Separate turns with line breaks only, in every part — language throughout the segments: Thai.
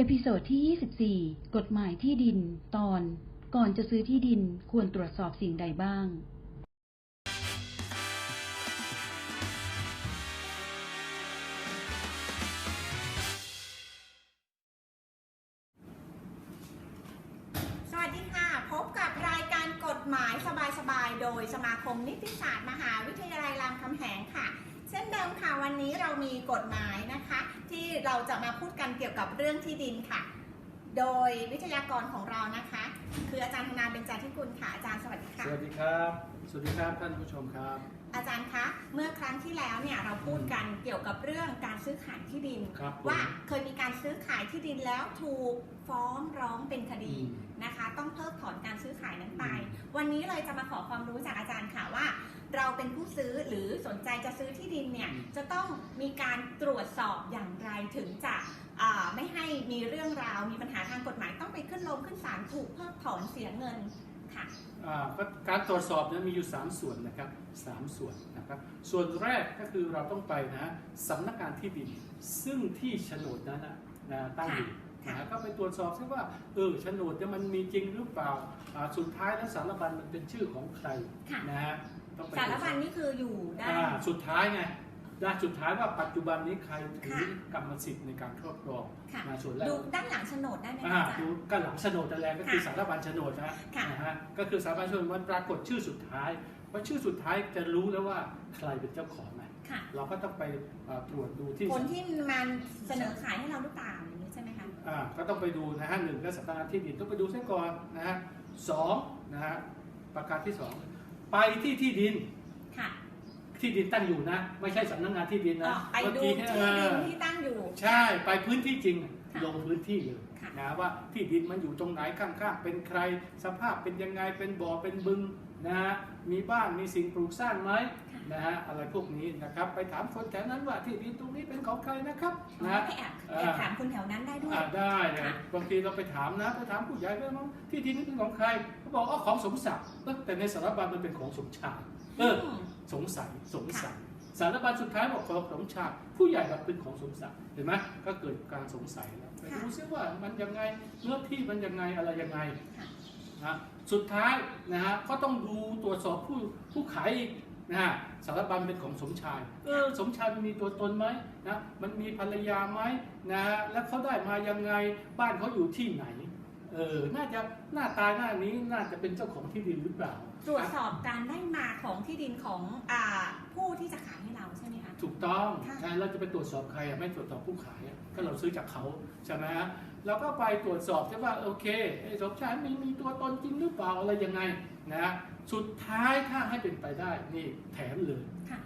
เอพิโซดที่ 24 กฎหมายที่ดิน ตอน ก่อนจะซื้อที่ดินควรตรวจสอบสิ่งใดบ้าง
สวัสดีค่ะ พบกับรายการกฎหมายสบายๆ โดยสมาคมนิติศาสตร์มหาวิทยาลัยรามคำแหงค่ะ เช่นเดิมค่ะวันนี้เรามีกฎหมายนะคะ เราจะมาพูดกันเกี่ยวกับเรื่องที่ดินค่ะ โดยวิทยากรของเรานะคะ คืออาจารย์ธนาเบญจาธิกุลค่ะอาจารย์สวัสดีค่ะ
สวัสดีครับ สวัสดีครับท่านผู้ชมครับ
อาจารย์คะ เมื่อครั้งที่แล้วเนี่ยเราพูดกันเกี่ยวกับเรื่องการซื้อขายที่ดิน
ครับผม
ว่าเคยมีการซื้อขายที่ดินแล้วถูกฟ้องร้องเป็นคดี
อืม
นะคะ ต้องเพิกถอนการซื้อขายนั้นไป
อืม
วันนี้เลยจะมาขอความรู้จากอาจารย์ค่ะว่า เราเป็นผู้ซื้อหรือสนใจจะซื้อที่ดินเนี่ยจะต้องมีการตรวจสอบอย่างไรถึงจะอ่าไม่ให้มีเรื่องราวมีปัญหาทางกฎหมายต้องไปขึ้นลงขึ้นศาลถูกเพิกถอนเสียเงินค่ะ
อ่าก็การตรวจสอบเนยมีอยู่ 3 ส่วนนะครับสามส่วนนะครับส่วนแรกก็คือเราต้องไปนะสำนักงานที่ดินซึ่งที่โฉนดนั้นนะนะตั้งอยู่
ค่ะ
นะก็ไปตรวจสอบซิว่าเออโฉนดเนี่ยมันมีจริงหรือเปล่าอ่าสุดท้ายแล้วสารบัญมันเป็นชื่อของใคร
ค่ะ
นะฮะ ต้องไป
สารบัญนี่คืออยู่ได้าน
อ่าสุดท้ายไงด้านสุดท้ายว่าปัจจุบันนี้ใครถือ
ค่ะ
กรรมสิทธิ์ในการครอบครอง
ค่ะ
นะส่วนแรก
ดูด้านหลังโฉนดได้ไหม
อ่า
คะอาจาร
ดู
ย์
กันหลังโฉนดนั่นแหละก็คือ
ค่ะ
สารบัญโฉนดนะ
ค่ะ
นะฮะก็คือสารบัญโฉนดมันปรากฏชื่อสุดท้ายเพราะชื่อสุดท้ายจะรู้แล้วว่าใครเป็นเจ้าของไง
ค่ะ
เราก็ต้องไปอ่าตรวจดูที่
คนที่มันเสนอขายให้เราหรือเปล่าอย่างนี้ใช่ไหมคะ
อ่าก็ต้องไปดูนะฮะหนึ่งก็สำนักงานที่ดินต้องไปดูเสียก่อนนะฮะสองนะฮะประการที่สอง ไปที่ที่ดิน
ค่ะ
ที่ดินตั้งอยู่นะ ไม่ใช่สำนักงานที่ดิน
อ๋อ
นะ
ไปดู
เมื่อกี้
ที่
เอ
ดิน
อ
ที่ตั้งอยู่
ใช่ไปพื้นที่จริง
ค่ะ
ลงพื้นที่เลย
ค่ะ
นะว่าที่ดินมันอยู่ตรงไหนข้างๆ เป็นใคร สภาพเป็นยังไงเป็นบ่อเป็นบึงนะฮะมีบ้านมีสิ่งปลูกสร้างไหมนะฮะอะไรพวกนี้นะครับไปถามคนแถวนั้นว่าที่ดินตรงนี้เป็นของใครนะครับ
อ๋อ
นะ
ไปแอบ
อ่า
แอบถามคนแถวนั้นได้ด้วย
อ่าได้เลย
ค่ะ
บางทีเราไปถามนะไปถามผู้ใหญ่ไปมั้งที่ดินนี้เป็นของใครเขาบอกอ๋อของสมศักดิ์เอ้ยแต่ในสารบัญมันเป็นของสมชายเออ
ม
สงสัยสงสัย สารบัญสุดท้ายบอกของสมชายผู้ใหญ่แบบเป็นของสมศักดิ์เห็นไหมก็เกิดการสงสัยแล้วไปดูซิว่ามันยังไงเนื้อที่มันยังไงอะไรยังไง
ค่ะ
นะสุดท้ายนะฮะก็ต้องดูตรวจสอบผู้ผู้ขายอีกนะฮะสารบัญเป็นของสมชายเออสมชายมันมีตัวตนไหมนะมันมีภรรยาไหมนะฮะแล้วเขาได้มายังไงบ้านเขาอยู่ที่ไหน เออ น่าจะหน้าตาหน้านี้น่าจะเป็นเจ้าของที่ดินหรือเปล่า
ตรวจสอบการได้มาของที่ดินของอ่าผู้ที่จะขายให้เราใช่ไหมคะ
ถูกต้อง
ค่ะ
ใช่เราจะไปตรวจสอบใครอะไม่ตรวจสอบผู้ขายอะก็เราซื้อจากเขาใช่ไหมฮะเราก็ไปตรวจสอบใช่ว่าโอเคไอ้สมชายมีมีตัวตนจริงหรือเปล่าอะไรยังไงนะฮะสุดท้ายถ้าให้เป็นไปได้นี่แถมเลย
ค่ะ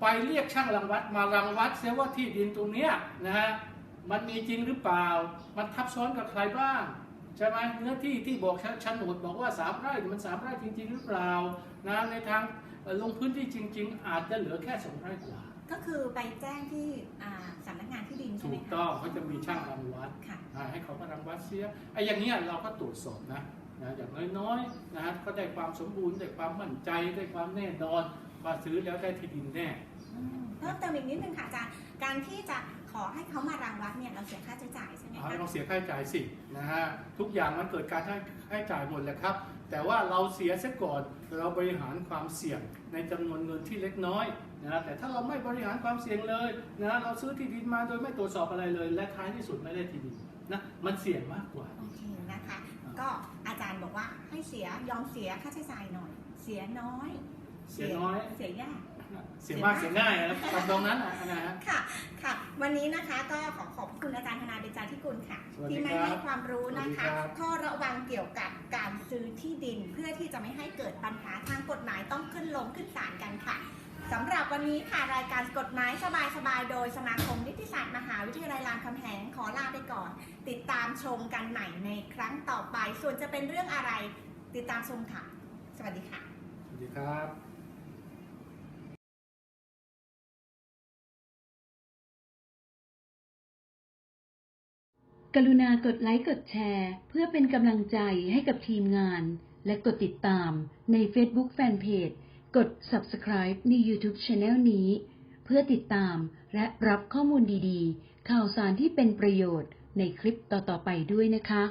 ไปเรียกช่างรังวัดมารังวัดเสียว่าที่ดินตรงเนี้ยนะฮะมันมีจริงหรือเปล่า มันทับซ้อนกับใครบ้าง ใช่ไหมเนื้อที่ที่บอกโฉนดบอกว่าสามไร่เนี่ยมันสามไร่จริง ๆ หรือเปล่านะในทางเอ่อลงพื้นที่จริง ๆ อาจจะเหลือแค่สองไร่กว่า
ก็คือไปแจ้งที่อ่าสำนักงานที่ดินใช่
ถู
ไหม
ก
คะ
ต้องเขาจะมีช่างรังวัด
ค่ะ
อ่าให้เขามารังวัดเสียไอ้อย่างเนี้ยเราก็ตรวจสอบนะนะอย่างน้อยๆนะฮะก็ได้ความสมบูรณ์ได้ความมั่นใจได้ความแน่นอนว่าซื้อแล้วได้ที่ดินแน่
อืม เพิ่มเติมอีกนิดนึงค่ะอาจารย์ การที่จะขอให้เขามารังวัดเนี่ยเราเสียค่าใช้จ่ายใช่ไหม
เอา
คะ
เราเสียค่าใช้จ่ายสินะฮะทุกอย่างมันเกิดการให้ให้จ่ายหมดแหละครับ แต่ว่าเราเสียซะก่อนเราบริหารความเสี่ยงในจำนวนเงินที่เล็กน้อยนะแต่ถ้าเราไม่บริหารความเสี่ยงเลยนะเราซื้อที่ดินมาโดยไม่ตรวจสอบอะไรเลย และท้ายที่สุดไม่ได้ที่ดินนะมันเสี่ยงมากกว่า
โอเคนะคะ ก็อาจารย์บอกว่าให้เสียยอมเสียค่าใช้จ่ายหน่อย เสียน้อย
เสียน้อย
เสียยาก
เสียมากเสียง่ายนะตรงนั้นนะนะฮะ
ค่ะ ค่ะ วันนี้นะคะก็ขอขอบคุณอาจารย์ธนาเบญจาธิกุลค่ะ
สวัสดี
ที่มา
ครับ
ให้ความรู้นะคะ
สวัสดีครับ
ข้อระวังเกี่ยวกับการซื้อที่ดิน เพื่อที่จะไม่ให้เกิดปัญหาทางกฎหมายต้องขึ้นลงขึ้นศาลกันค่ะสำหรับวันนี้ค่ะรายการกฎหมายสบายๆ โดยสมาคมนิติศาสตร์มหาวิทยาลัยรามคำแหงขอลาไปก่อน ติดตามชมกันใหม่ในครั้งต่อไป ส่วนจะเป็นเรื่องอะไร ติดตามชมค่ะ สวัสดีค่ะ
สวัสดีครับ
กรุณากดไลค์กดแชร์ เพื่อเป็นกำลังใจให้กับทีมงาน และกดติดตามใน Facebook Fanpage กด Subscribe ใน YouTube Channel นี้ เพื่อติดตามและรับข้อมูลดีๆ ข่าวสารที่เป็นประโยชน์ในคลิปต่อๆไปด้วยนะคะ